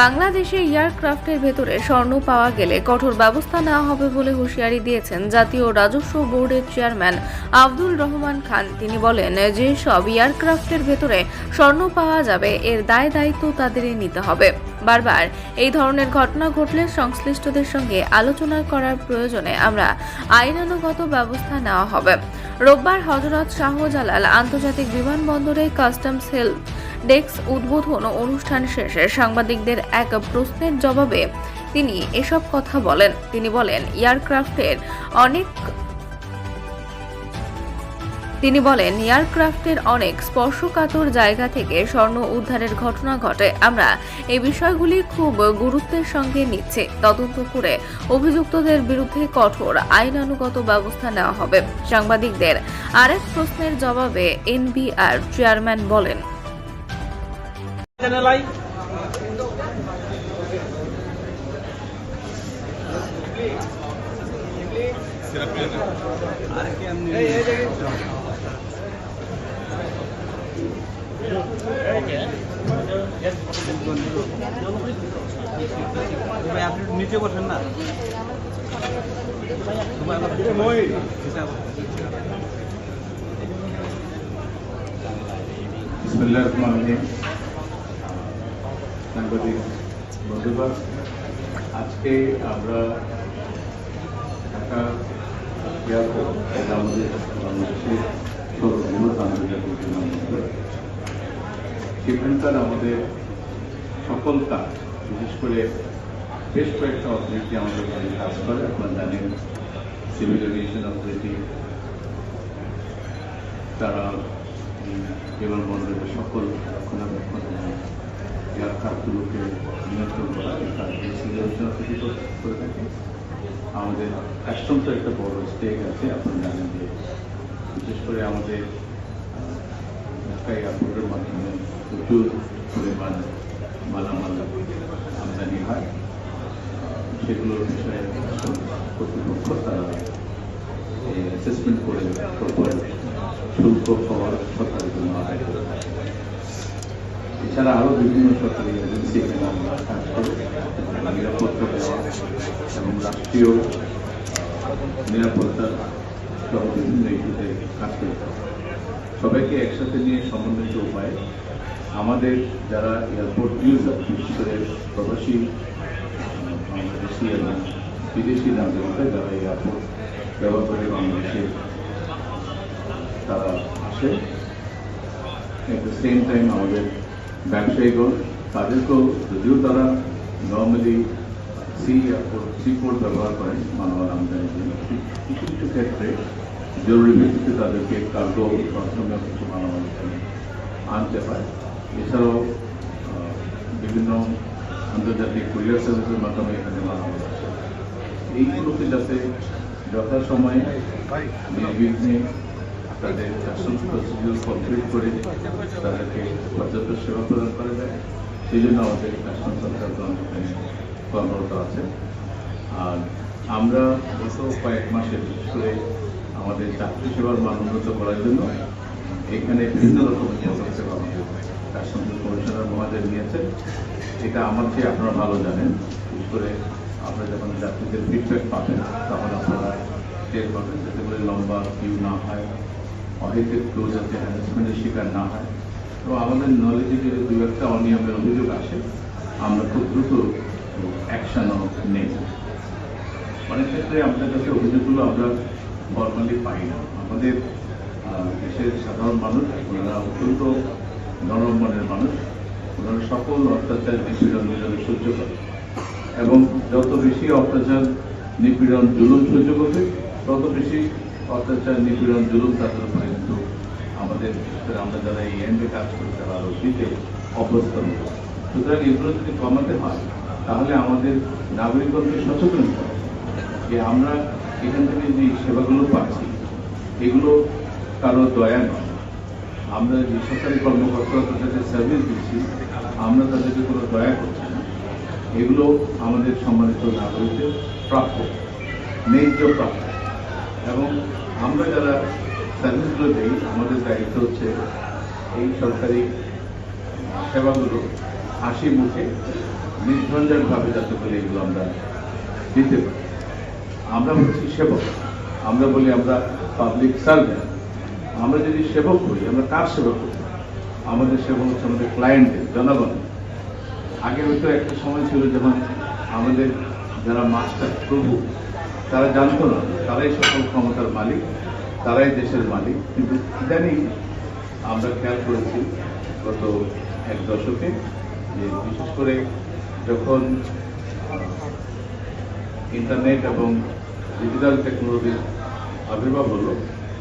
বাংলাদেশে এয়ারক্রাফটের ভেতরে স্বর্ণ পাওয়া গেলে কঠোর ব্যবস্থা নেওয়া হবে বলে হুঁশিয়ারি দিয়েছেন জাতীয় রাজস্ব বোর্ডের চেয়ারম্যান আব্দুল রহমান খান। তিনি বলেন যে সব এয়ারক্রাফটের ভেতরে স্বর্ণ পাওয়া যাবে, এর দায় দায়িত্ব তাদেরই নিতে হবে। বারবার, এই ধরনের ঘটনা ঘটলে সংশ্লিষ্টদের সঙ্গে আলোচনা করার প্রয়োজনে আমরা আইনানুগত ব্যবস্থা নেওয়া হবে। রোববার হজরত শাহজালাল আন্তর্জাতিক বিমানবন্দরে কাস্টমস হেলথ ডেস্ক উদ্বোধন অনুষ্ঠান শেষে সাংবাদিকদের এক প্রশ্নের জবাবে তিনি এসব কথা বলেন। তিনি বলেন, এয়ারক্রাফটের অনেক তিনি বলেন, এয়ারক্রাফটের অনেক স্পর্শকাতর জায়গা থেকে স্বর্ণ উদ্ধারের ঘটনা ঘটে। আমরা এই বিষয়গুলি খুব গুরুত্বের সঙ্গে নিচ্ছে। তদন্ত করে অভিযুক্তদের বিরুদ্ধে কঠোর আইনানুগত ব্যবস্থা নেওয়া হবে। সাংবাদিকদের আরেক প্রশ্নের জবাবে এনবিআর চেয়ারম্যান বলেন চ্যানেল আই ভাই আপনি একটু নিচে বসেন না বিসমুল্লাহ রহমান রহিম সাংবাদিক বন্ধুগণ, আজকে আমরা ঢাকা এয়ারপোর্ট এটা আমাদের বাংলাদেশের সর্ববৃহৎ আন্তর্জাতিক বিমানবন্দর সেখানকার আমাদের সকল কাজ, বিশেষ করে বেশ কয়েকটা অথরিটি আমাদের এখানে কাজ করে, আপনারা জানেন সিভিল এভিয়েশন অথরিটি তারা বিমানবন্দরের সকল রক্ষণাবেক্ষণ এবং এয়ারক্রাফটগুলোকে নিয়ন্ত্রণ করা তার অথরিটি করে থাকে আমাদের কাস্টমসের একটা বড় স্টেক আছে, আপনারা জানেন যে বিশেষ করে আমাদের ঢাকা এয়ারপোর্টের মাধ্যমে প্রচুর পরিমাণ মালামাল আমদানি হয় সেগুলোর বিষয়ে কর্তৃপক্ষ তারা অ্যাসেসমেন্ট করে শুল্ক পাওয়ার সরকারের জন্য আদায় করে থাকে। এছাড়া আরও বিভিন্ন সরকারি এজেন্সি এখানে আমরা কাজ করি নিরাপত্তা দেওয়া এবং রাষ্ট্রীয় নিরাপত্তা সহ বিভিন্ন ইস্যুতে কাজ করে। সবাইকে একসাথে নিয়ে সমন্বিত উপায়ে আমাদের যারা এয়ারপোর্ট ইউজার, বিশেষ করে প্রবাসী বাংলাদেশি এবং বিদেশি নাগরিকরা যারা এয়ারপোর্ট ব্যবহার করে বাংলাদেশে তারা আসে এট দ্য সেম টাইম আমাদের ব্যবসায়ীগণ, তাদেরকেও যদিও তারা নর্মালি সি সি পোর্ট ব্যবহার করেন মানব আমদানির জন্য কিছু কিছু ক্ষেত্রে জরুরি ভিত্তিতে তাদেরকে কার্গো মাধ্যমে কিছু মানব এখানে আনতে হয়। এছাড়াও বিভিন্ন আন্তর্জাতিক কুরিয়ার সার্ভিসের মাধ্যমে এখানে মানব আসে এইগুলোকে যাতে যথাসময়ে নির্বিঘ্নে তাদের কাস্টমস প্রসিডিউর কমপ্লিট করে তাদেরকে পর্যাপ্ত সেবা প্রদান করা যায়। সেই জন্য আমাদের কাস্টমস সরকারগণ এখানে কর্মরত আছে। আর আমরা গত কয়েক মাসে বিশেষ করে আমাদের চাকরি সেবার মান উন্নত করার জন্য এখানে বিভিন্ন রকমের পদক্ষেপ আমাদের কাস্টমস কমিশনার মহাদেব নিয়েছেন। এটা আমার চেয়ে আপনারা ভালো জানেন। বিশেষ করে আপনারা যখন যাত্রীদের ফিডব্যাক পাবেন, তখন আপনারা টের পাবেন যাতে করে লম্বা কিউ না হয়। অহেতুক কেউ যাতে হ্যারাসমেন্টের শিকার না হয় তো আমাদের নলেজে যদি দু একটা অনিয়মের অভিযোগ আসে আমরা খুব দ্রুত অ্যাকশনও নেই অনেক ক্ষেত্রে আমাদের কাছে অভিযোগগুলো আমরা ফর্মালি পাই না আমাদের দেশের সাধারণ মানুষ ওনারা অত্যন্ত নরম মনের মানুষ ওনারা সকল অত্যাচার নিপীড়ন নিজেদের সহ্য করে এবং যত বেশি অত্যাচার নিপীড়ন জুলুম সহ্য করবে তত বেশি অত্যাচার, নিপীড়ন জুলুম তাদের উপরে কিন্তু আমাদের আমরা যারা এই এন্ডে কাজ করি তারা দিতে অভ্যস্ত। সুতরাং এগুলো যদি কমাতে হয়, তাহলে আমাদের নাগরিকগণকে সচেতন যে আমরা এখান থেকে যে সেবাগুলো পাচ্ছি, এগুলো কারও দয়া নয়। আমরা যে সরকারি কর্মকর্তারা তাদেরকে সার্ভিস দিচ্ছি, আমরা তাদেরকে কোনো দয়া করছি না। এগুলো আমাদের সম্মানিত নাগরিকদের প্রাপ্য, ন্যায্য প্রাপ্য। এবং আমরা যারা সার্ভিসগুলো দিই, আমাদের দায়িত্ব হচ্ছে এই সরকারি সেবাগুলো হাসি মুখে নির্ঝঞ্ঝাটভাবে যাতে করে এগুলো আমরা দিতে পারি। আমরা হচ্ছি সেবক। আমরা বলি আমরা পাবলিক সার্ভেন্ট আমরা যদি সেবক করি, আমরা কার সেবক করি আমাদের সেবক হচ্ছে আমাদের ক্লায়েন্টের জনগণ আগে হয়তো একটা সময় ছিল যখন আমাদের যারা মাস্টার প্রভু তারা জানতো না, তারাই সকল ক্ষমতার মালিক, তারাই দেশের মালিক। কিন্তু ইদানিং আমরা খেয়াল করেছি গত এক দশকে যে বিশেষ করে যখন ইন্টারনেট এবং ডিজিটাল টেকনোলজির আবির্ভাব হলো,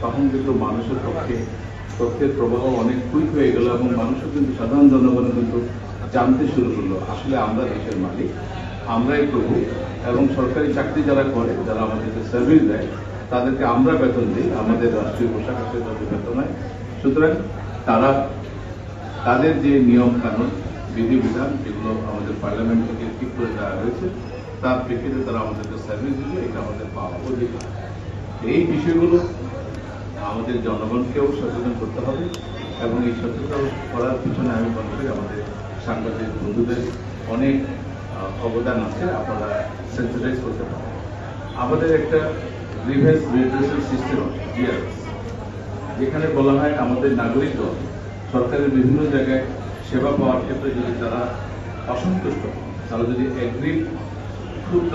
তখন কিন্তু মানুষের পক্ষে তথ্যের প্রবাহ অনেক কুইক হয়ে গেল এবং মানুষও কিন্তু সাধারণ জনগণ কিন্তু জানতে শুরু করল, আসলে আমরা দেশের মালিক। আমরাই প্রভু এবং সরকারি চাকরি যারা করে, যারা আমাদেরকে সার্ভিস দেয়, তাদেরকে আমরা বেতন দিই, আমাদের রাষ্ট্রীয় পোশাক আছে তাদের বেতন। হয় সুতরাং তারা, তাদের যে নিয়ম কানুন বিধিবিধান যেগুলো আমাদের পার্লামেন্ট থেকে ঠিক করে দেওয়া হয়েছে, তার প্রেক্ষিতে তারা আমাদেরকে সার্ভিস দিল এটা আমাদের পাওয়া অধিকার। এই বিষয়গুলো আমাদের জনগণকেও সচেতন করতে হবে এবং এই সচেতন করার পিছনে আমি মনে করি আমাদের সাংবাদিক বন্ধুদের অনেক অবদান আছে, আপনারা সেন্সিটাইজ করতে পারেন। আমাদের একটা গ্রিভেন্স রিড্রেসাল সিস্টেম জিআরএস যেখানে বলা হয় আমাদের নাগরিকগণ সরকারের বিভিন্ন জায়গায় সেবা পাওয়ার ক্ষেত্রে যদি তারা অসন্তুষ্ট তারা যদি এগ্রি ক্ষুব্ধ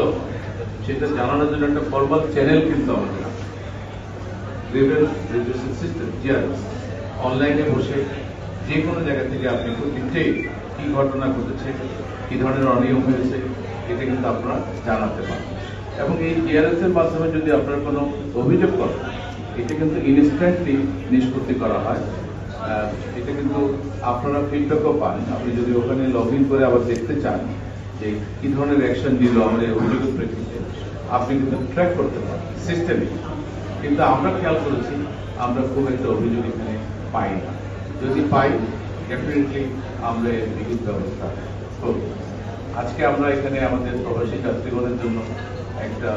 সেটা জানানোর জন্য একটা ফর্মাল চ্যানেল কিন্তু আমাদের গ্রিভেন্স রিড্রেসাল সিস্টেম জিআরএস অনলাইনে বসে যে কোনো জায়গা থেকে আপনি খুব কি ঘটনা ঘটেছে, কি ধরনের অনিয়ম হয়েছে, এটা কিন্তু আপনারা জানাতে পারেন এবং এই জিআরএস এর মাধ্যমে যদি আপনার কোনো অভিযোগ করেন, এটা কিন্তু ইনস্ট্যান্টলি নিষ্পত্তি করা হয়। এটা কিন্তু আপনারা ফিডব্যাকও পান। আপনি যদি ওখানে লগ ইন করে আবার দেখতে চান যে কি ধরনের অ্যাকশন আমার এই অভিযোগের প্রেক্ষিতে, আপনি কিন্তু ট্র্যাক করতে পারেন সিস্টেমে কিন্তু আমরা খেয়াল করেছি, আমরা খুব একটা অভিযোগ এখানে পাই না। যদি পাই ডেফিনেটলি আমরা এর বিদ্যুৎ ব্যবস্থা করব। আজকে আমরা এখানে আমাদের প্রবাসী যাত্রীগণের জন্য একটা